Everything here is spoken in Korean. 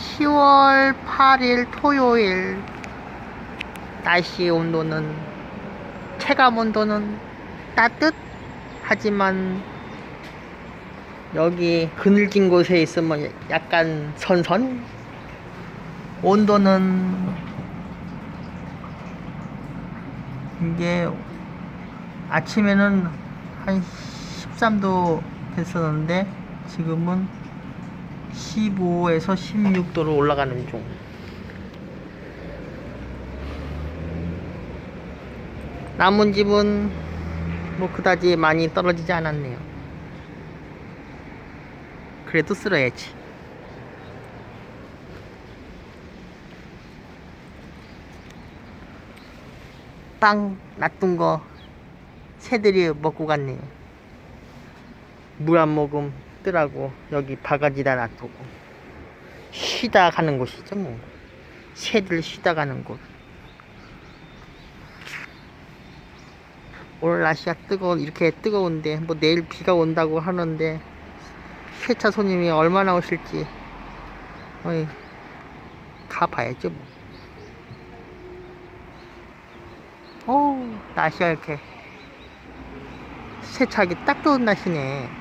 10월 8일 토요일. 날씨 온도는 체감 온도는 따뜻하지만 여기 그늘진 곳에 있으면 약간 선선. 온도는 이게 아침에는 한 13도 됐었는데 지금은 15에서 16도로 올라가는 중. 남은 집은 뭐 그다지 많이 떨어지지 않았네요. 그래도 쓸어야지. 빵 놔둔 거 새들이 먹고 갔네요. 물한모 금 뜨라고. 여기 바가지다 놔두고. 쉬다 가는 곳이죠 뭐. 새들 쉬다 가는 곳. 오늘 날씨가 뜨거 이렇게 뜨거운데 뭐 내일 비가 온다고 하는데 세차 손님이 얼마나 오실지 어이 가봐야죠 뭐. 어우 날씨가 이렇게 세차하기 딱 좋은 날씨네